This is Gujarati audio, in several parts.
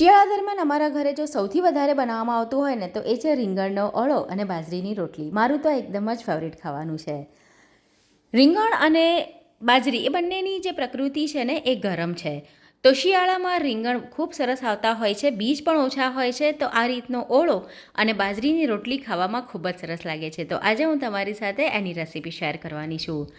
શિયાળા દરમિયાન અમારા ઘરે જો સૌથી વધારે બનાવવામાં આવતું હોય ને, તો એ છે રીંગણનો ઓળો અને બાજરીની રોટલી. મારું તો એકદમ જ ફેવરેટ ખાવાનું છે. રીંગણ અને બાજરી એ બંનેની જે પ્રકૃતિ છે ને, એ ગરમ છે. તો શિયાળામાં રીંગણ ખૂબ સરસ આવતા હોય છે, બીજ પણ ઓછા હોય છે, તો આ રીતનો ઓળો અને બાજરીની રોટલી ખાવામાં ખૂબ જ સરસ લાગે છે. તો આજે હું તમારી સાથે એની રેસીપી શેર કરવાની છું.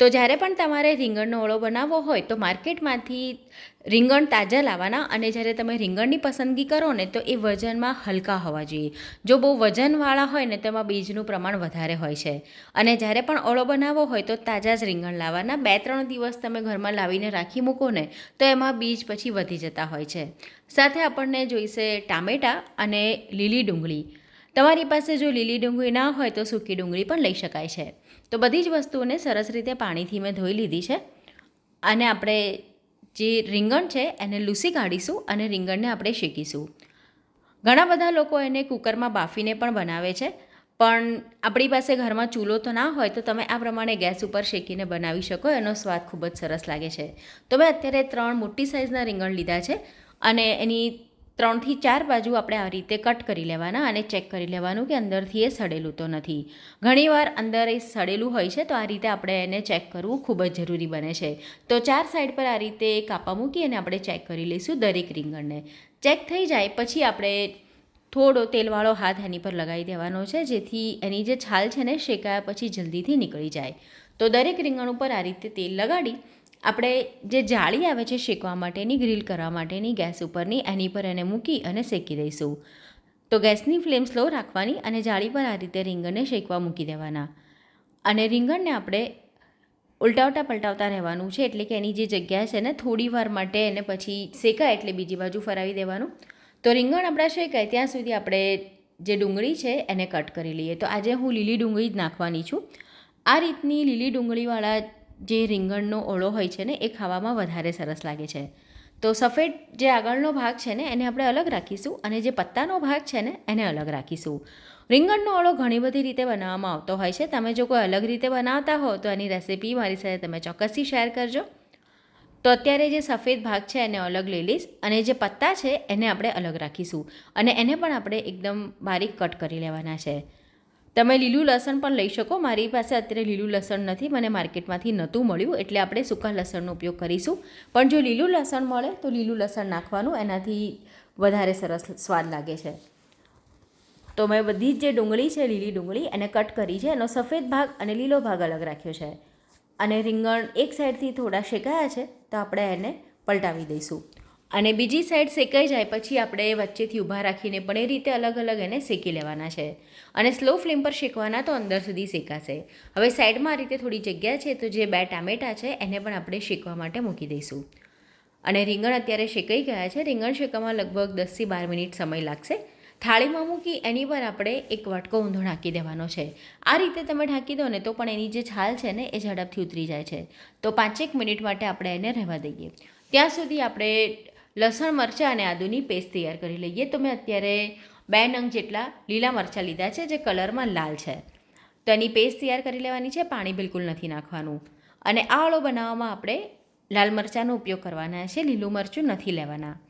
તો જ્યારે પણ તમારે રીંગણનો ઓળો બનાવવો હોય તો માર્કેટમાંથી રીંગણ તાજા લાવવાના અને જ્યારે તમે રીંગણની પસંદગી કરો ને તો એ વજનમાં હલકા હોવા જોઈએ. જો બહુ વજનવાળા હોય ને તો એમાં બીજનું પ્રમાણ વધારે હોય છે. અને જ્યારે પણ ઓળો બનાવવો હોય તો તાજા જ રીંગણ લાવવાના. બે ત્રણ દિવસ તમે ઘરમાં લાવીને રાખી મૂકો ને તો એમાં બીજ પછી વધી જતા હોય છે. સાથે આપણને જોઈશે ટામેટાં અને લીલી ડુંગળી. તમારી પાસે જો લીલી ડુંગળી ના હોય તો સૂકી ડુંગળી પણ લઈ શકાય છે. તો બધી જ વસ્તુઓને સરસ રીતે પાણીથી મેં ધોઈ લીધી છે. અને આપણે જે રીંગણ છે, એને લૂસી કાઢીશું અને રીંગણને આપણે શેકીશું. ઘણા બધા લોકો એને કુકરમાં બાફીને પણ બનાવે છે. પણ આપણી પાસે ઘરમાં ચૂલો તો ના હોય, તો તમે આ પ્રમાણે ગેસ ઉપર શેકીને બનાવી શકો. એનો સ્વાદ ખૂબ જ સરસ લાગે છે. તો મેં અત્યારે ત્રણ મોટી સાઇઝના રીંગણ લીધા છે. અને એની ત્રણથી ચાર બાજુ આપણે આ રીતે કટ કરી લેવાના અને ચેક કરી લેવાનું કે અંદરથી એ સડેલું તો નથી. ઘણીવાર અંદર એ સડેલું હોય છે તો આ રીતે આપણે એને ચેક કરવું ખૂબ જ જરૂરી બને છે. તો ચાર સાઈડ પર આ રીતે કાપા મૂકી અને આપણે ચેક કરી લઈશું દરેક રીંગણને. ચેક થઈ જાય પછી આપણે થોડો તેલવાળો હાથ એની પર લગાવી દેવાનો છે જેથી એની જે છાલ છે ને શેકાયા પછી જલ્દીથી નીકળી જાય. તો દરેક રીંગણ ઉપર આ રીતે તેલ લગાડી આપણે જે જાળી આવે છે શેકવા માટેની, ગ્રીલ કરવા માટેની, ગેસ ઉપરની, એની પર એને મૂકી અને શેકી દઈશું. તો ગેસની ફ્લેમ સ્લો રાખવાની અને જાળી પર આ રીતે રીંગણને શેકવા મૂકી દેવાના. અને રીંગણને આપણે ઉલટાવટા પલટાવતા રહેવાનું છે, એટલે કે એની જે જગ્યા છે ને, થોડી વાર માટે એને પછી શેકાય એટલે બીજી બાજુ ફરાવી દેવાનું. તો રીંગણ આપણા શેકાય, ત્યાં સુધી આપણે જે ડુંગળી છે એને કટ કરી લઈએ. તો આજે હું લીલી ડુંગળી જ નાખવાની છું. આ રીતની લીલી ડુંગળીવાળા જે રીંગણનો ઓળો હોય છે ને, એ ખાવામાં વધારે સરસ લાગે છે. તો સફેદ જે આગળનો ભાગ છે ને, એને આપણે અલગ રાખીશું અને જે પત્તાનો ભાગ છે ને, એને અલગ રાખીશું. રીંગણનો ઓળો ઘણી બધી રીતે બનાવવામાં આવતો હોય છે. તમે જો કોઈ અલગ રીતે બનાવતા હો, તો એની રેસીપી મારી સાથે તમે ચોક્કસથી શેર કરજો. તો અત્યારે જે સફેદ ભાગ છે, એને અલગ લઈ લઈશ અને જે પત્તા છે, એને આપણે અલગ રાખીશું. અને એને પણ આપણે એકદમ બારીક કટ કરી લેવાના છે. તમે લીલું લસણ પણ લઈ શકો. મારી પાસે અત્યારે લીલું લસણ નથી, મને માર્કેટમાંથી નહોતું મળ્યું, એટલે આપણે સૂકા લસણનો ઉપયોગ કરીશું. પણ જો લીલું લસણ મળે, તો લીલું લસણ નાખવાનું એનાથી વધારે સરસ સ્વાદ લાગે છે. તો મેં બધી જ જે ડુંગળી છે, લીલી ડુંગળી, એને કટ કરી છે. એનો સફેદ ભાગ અને લીલો ભાગ અલગ રાખ્યો છે. અને રીંગણ એક સાઈડથી થોડા શેકાયા છે, તો આપણે એને પલટાવી દઈશું. અને બીજી સાઈડ શેકાઈ જાય પછી આપણે વચ્ચેથી ઊભા રાખીને પણ એ રીતે અલગ અલગ એને શેકી લેવાના છે. અને સ્લો ફ્લેમ પર શેકવાના તો અંદર સુધી શેકાશે. હવે સાઈડમાં આ રીતે થોડી જગ્યા છે તો જે બે ટામેટાં છે એને પણ આપણે શેકવા માટે મૂકી દઈશું. અને રીંગણ અત્યારે શેકાઈ ગયા છે. રીંગણ શેકવામાં લગભગ દસથી બાર મિનિટ સમય લાગશે. થાળીમાં મૂકી એની પર આપણે એક વાટકો ઊંધો ઢાંકી દેવાનો છે. આ રીતે તમે ઢાંકી દો ને તો પણ એની જે છાલ છે ને એ ઝડપથી ઉતરી જાય છે. તો પાંચેક મિનિટ માટે આપણે એને રહેવા દઈએ. ત્યાં સુધી આપણે લસણ, મરચાં અને આદુની પેસ્ટ તૈયાર કરી લઈએ. તો મેં અત્યારે બે નંગ જેટલા લીલા મરચાં લીધા છે, જે કલરમાં લાલ છે. તો એની પેસ્ટ તૈયાર કરી લેવાની છે, પાણી બિલકુલ નથી નાખવાનું. અને આ ઓળો બનાવવામાં આપણે લાલ મરચાંનો ઉપયોગ કરવાના છે, લીલું મરચું નથી લેવાના.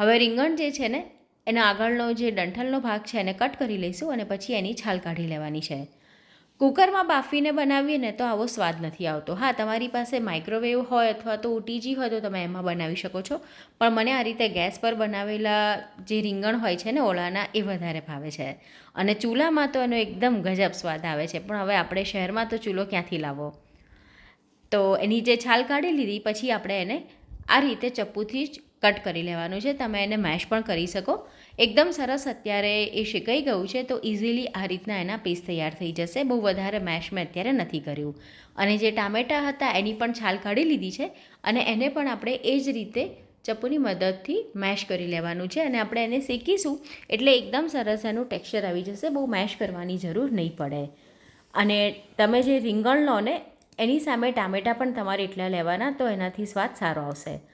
હવે રીંગણ જે છે ને, એનો આગળનો જે ડંઠલનો ભાગ છે, એને કટ કરી લઈશું અને પછી એની છાલ કાઢી લેવાની છે. કુકરમાં બાફીને બનાવીએ ને તો આવો સ્વાદ નથી આવતો. હા, તમારી પાસે માઇક્રોવેવ હોય અથવા તો ઓટીજી હોય તો તમે એમાં બનાવી શકો છો. પણ મને આ રીતે ગેસ પર બનાવેલા જે રીંગણ હોય છે ને, ઓળાના, એ વધારે ભાવે છે. અને ચૂલામાં તો એનો એકદમ ગજબ સ્વાદ આવે છે. પણ હવે આપણે શહેરમાં તો ચૂલો ક્યાંથી લાવો તો એની જે છાલ કાઢી લીધી, પછી આપણે એને આ રીતે ચપ્પુથી જ કટ કરી લેવાનું છે. તમે એને મેશ પણ કરી શકો. એકદમ સરસ અત્યારે એ શેકાઈ ગયું છે તો ઇઝીલી આ રીતના એના પીસ તૈયાર થઈ જશે. બહુ વધારે મેશ મેં અત્યારે નથી કર્યું. અને જે ટામેટાં હતા એની પણ છાલ કાઢી લીધી છે અને એને પણ આપણે એ જ રીતે ચપ્પુની મદદથી મેશ કરી લેવાનું છે અને આપણે એને શેકીશું એટલે એકદમ સરસ એનું ટેક્સચર આવી જશે. બહુ મેશ કરવાની જરૂર નહીં પડે. અને તમે જે રીંગણ લો ને એની સામે ટામેટાં પણ તમારે એટલા લેવાના તો એનાથી સ્વાદ સારો આવશે.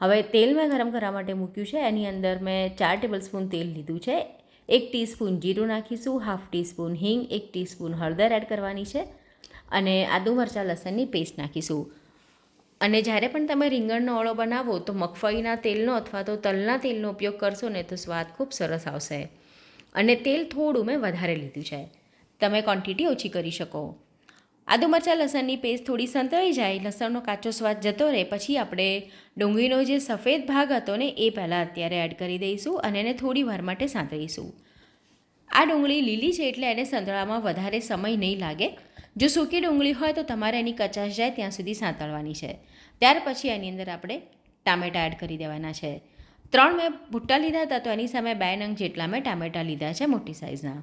હવે તેલ મેં ગરમ કરવા માટે મૂક્યું છે. એની અંદર મેં ચાર ટેબલ સ્પૂન તેલ લીધું છે. એક ટીસ્પૂન જીરું નાખીશું હાફ ટીસ્પૂન હિંગ, એક ટીસ્પૂન હળદર એડ કરવાની છે અને આદુ મરચાં, લસણની પેસ્ટ નાખીશું. અને જ્યારે પણ તમે રીંગણનો ઓળો બનાવો તો મગફળીના તેલનો અથવા તો તલના તેલનો ઉપયોગ કરશો ને તો સ્વાદ ખૂબ સરસ આવશે. અને તેલ થોડું મેં વધારે લીધું છે. તમે ક્વોન્ટિટી ઓછી કરી શકો. આદુ મરચાં, લસણની પેસ્ટ થોડી સંતળાઈ જાય, લસણનો કાચો સ્વાદ જતો રહે, પછી આપણે ડુંગળીનો જે સફેદ ભાગ હતો ને, એ પહેલાં અત્યારે એડ કરી દઈશું અને એને થોડી વાર માટે સાંતળીશું. આ ડુંગળી લીલી છે એટલે એને સંતળામાં વધારે સમય નહીં લાગે. જો સૂકી ડુંગળી હોય તો તમારે એની કચાશ જાય, ત્યાં સુધી સાંતળવાની છે. ત્યાર પછી એની અંદર આપણે ટામેટાં એડ કરી દેવાના છે. ત્રણ મેં ભૂટ્ટા લીધા હતા, તો એની સામે બે નંગ જેટલા મેં ટામેટાં લીધા છે મોટી સાઇઝના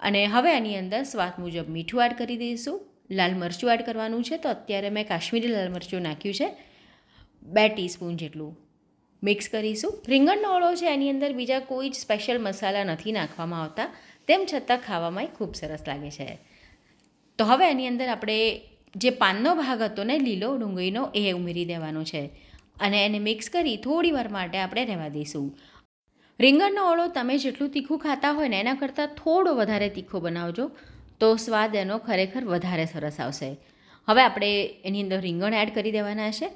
અને હવે એની અંદર સ્વાદ મુજબ મીઠું એડ કરી દઈશું. લાલ મરચું એડ કરવાનું છે તો અત્યારે મેં કાશ્મીરી લાલ મરચું નાખ્યું છે. બે ટીસ્પૂન જેટલું મિક્સ કરીશું. રીંગણનો ઓળો છે એની અંદર બીજા કોઈ જ સ્પેશિયલ મસાલા નથી નાખવામાં આવતા. તેમ છતાં ખાવામાં ખૂબ સરસ લાગે છે. તો હવે એની અંદર આપણે જે પાનનો ભાગ હતો ને લીલો ડુંગળીનો, એ ઉમેરી દેવાનો છે. અને એને મિક્સ કરી થોડી વાર માટે આપણે રહેવા દઈશું. રીંગણનો ઓળો તમે જેટલું તીખું ખાતા હોય ને એના કરતાં થોડો વધારે તીખો બનાવજો, તો સ્વાદ એનો ખરેખર વધારે સરસ આવશે. હવે આપણે એની અંદર રીંગણ એડ કરી દેવાના છે.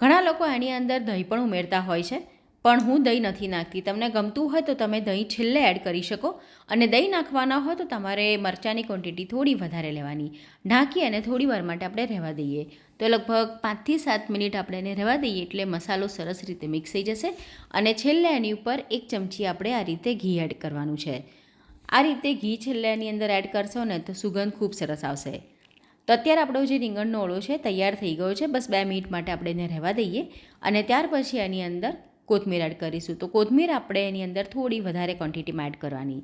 ઘણા લોકો એની અંદર દહીં પણ ઉમેરતા હોય છે. પણ હું દહીં નથી નાખતી. તમને ગમતું હોય તો તમે દહીં છેલ્લે એડ કરી શકો. અને દહીં નાખવાના હોય તો તમારે મરચાંની ક્વોન્ટિટી થોડી વધારે લેવાની. ઢાંકી અને થોડી વાર માટે આપણે રહેવા દઈએ. તો લગભગ પાંચથી સાત મિનિટ આપણે એને રહેવા દઈએ એટલે મસાલો સરસ રીતે મિક્સ થઈ જશે. અને છેલ્લે એની ઉપર એક ચમચી આપણે આ રીતે ઘી એડ કરવાનું છે. આ રીતે ઘી છેલ્લે એની અંદર એડ કરશો ને તો સુગંધ ખૂબ સરસ આવશે. તો અત્યારે આપણો જે રીંગણનો ઓળો છે, તૈયાર થઈ ગયો છે. બસ બે મિનિટ માટે આપણે એને રહેવા દઈએ. અને ત્યાર પછી એની અંદર કોથમીર એડ કરીશું. તો કોથમીર આપણે એની અંદર થોડી વધારે ક્વોન્ટિટીમાં એડ કરવાની.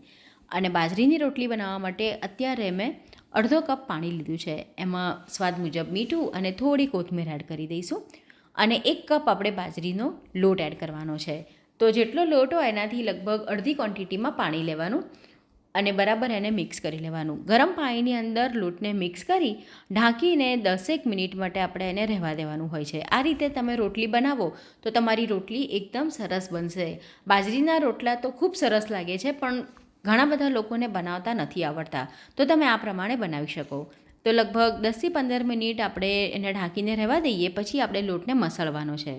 અને બાજરીની રોટલી બનાવવા માટે અત્યારે મેં અડધો કપ પાણી લીધું છે. એમાં સ્વાદ મુજબ મીઠું અને થોડી કોથમીર એડ કરી દઈશું. અને એક કપ આપણે બાજરીનો લોટ એડ કરવાનો છે. તો જેટલો લોટ હોય એનાથી લગભગ અડધી ક્વોન્ટિટીમાં પાણી લેવાનું. અને બરાબર એને મિક્સ કરી લેવાનું. ગરમ પાણીની અંદર લોટને મિક્સ કરી ઢાંકીને દસેક મિનિટ માટે આપણે એને રહેવા દેવાનું હોય છે. આ રીતે તમે રોટલી બનાવો તો તમારી રોટલી એકદમ સરસ બનશે. બાજરીના રોટલા તો ખૂબ સરસ લાગે છે, પણ ઘણા બધા લોકોને બનાવતા નથી આવડતા. તો તમે આ પ્રમાણે બનાવી શકો. તો લગભગ દસથી પંદર મિનિટ આપણે એને ઢાંકીને રહેવા દઈએ, પછી આપણે લોટને મસળવાનો છે.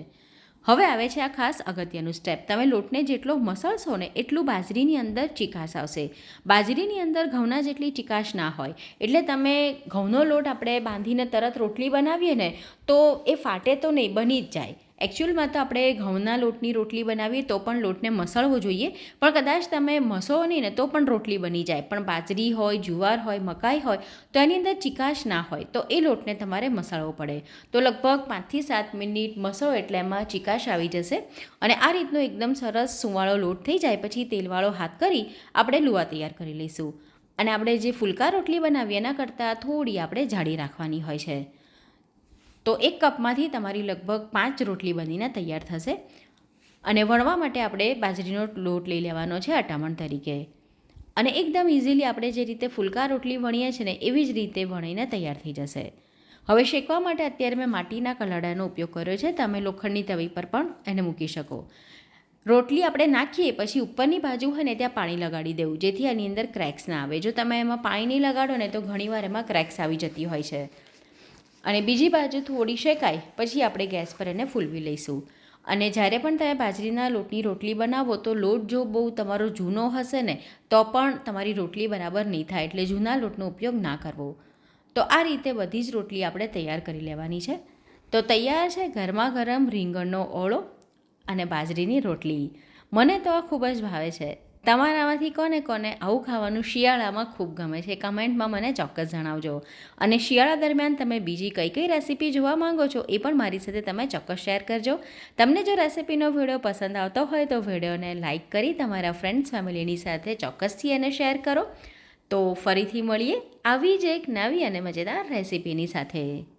હવે આવે છે આ ખાસ અગત્યનું સ્ટેપ તમે લોટને જેટલો મસળશો ને એટલું બાજરીની અંદર ચીકાશ આવશે. બાજરીની અંદર ઘઉંના જેટલી ચીકાશ ના હોય, એટલે તમે ઘઉંનો લોટ આપણે બાંધીને તરત રોટલી બનાવીએ ને, તો એ ફાટે તો નહીં, બની જ જાય. એકચ્યુઅલમાં તો આપણે ઘઉંના લોટની રોટલી બનાવીએ તો પણ લોટને મસળવો જોઈએ. પણ કદાચ તમે મસો નહીં ને તો પણ રોટલી બની જાય. પણ બાજરી હોય, જુવાર હોય, મકાઈ હોય, તો એની અંદર ચિકાશ ના હોય તો એ લોટને તમારે મસાળવો પડે. તો લગભગ પાંચથી સાત મિનિટ મસો એટલે એમાં ચિકાશ આવી જશે. અને આ રીતનો એકદમ સરસ સુંવાળો લોટ થઈ જાય પછી તેલવાળો હાથ કરી આપણે લુવા તૈયાર કરી લઈશું. અને આપણે જે ફુલકા રોટલી બનાવીએ એના કરતાં થોડી આપણે જાડી રાખવાની હોય છે. તો એક કપમાંથી તમારી લગભગ પાંચ રોટલી બનીને તૈયાર થશે. અને વણવા માટે આપણે બાજરીનો લોટ લઈ લેવાનો છે અટામણ તરીકે. અને એકદમ ઇઝીલી આપણે જે રીતે ફુલકા રોટલી વણીએ છીએ ને, એવી જ રીતે વણીને તૈયાર થઈ જશે. હવે શેકવા માટે અત્યારે મેં માટીના કલાડાનો ઉપયોગ કર્યો છે. તમે લોખંડની તવી પર પણ એને મૂકી શકો. રોટલી આપણે નાખીએ, પછી ઉપરની બાજુ હોય ને, ત્યાં પાણી લગાડી દેવું, જેથી એની અંદર ક્રેક્સ ના આવે. જો તમે એમાં પાણી નહીં લગાડો ને, તો ઘણીવાર એમાં ક્રેક્સ આવી જતી હોય છે. અને બીજી બાજુ થોડી શેકાય, પછી આપણે ગેસ પર એને ફૂલવી લઈશું. અને જ્યારે પણ તમે બાજરીના લોટની રોટલી બનાવો, તો લોટ જો બહુ તમારો જૂનો હશે ને, તો પણ તમારી રોટલી બરાબર નહીં થાય, એટલે જૂના લોટનો ઉપયોગ ના કરવો. તો આ રીતે બધી જ રોટલી આપણે તૈયાર કરી લેવાની છે. તો તૈયાર છે ગરમા ગરમ રીંગણનો ઓળો અને બાજરીની રોટલી. મને તો આ ખૂબ જ ભાવે છે. તમારામાંથી કોને કોને આવું ખાવાનું શિયાળામાં ખૂબ ગમે છે, કમેન્ટમાં મને ચોક્કસ જણાવજો. અને શિયાળા દરમિયાન તમે બીજી કઈ કઈ રેસીપી જોવા માંગો છો એ પણ મારી સાથે તમે ચોક્કસ શેર કરજો. તમને જો રેસીપીનો વીડિયો પસંદ આવતો હોય તો વિડીયોને લાઇક કરી તમારા ફ્રેન્ડ્સ ફેમિલીની સાથે ચોક્કસથી એને શેર કરો. તો ફરીથી મળીએ આવી જ એક નવી અને મજેદાર રેસીપીની સાથે.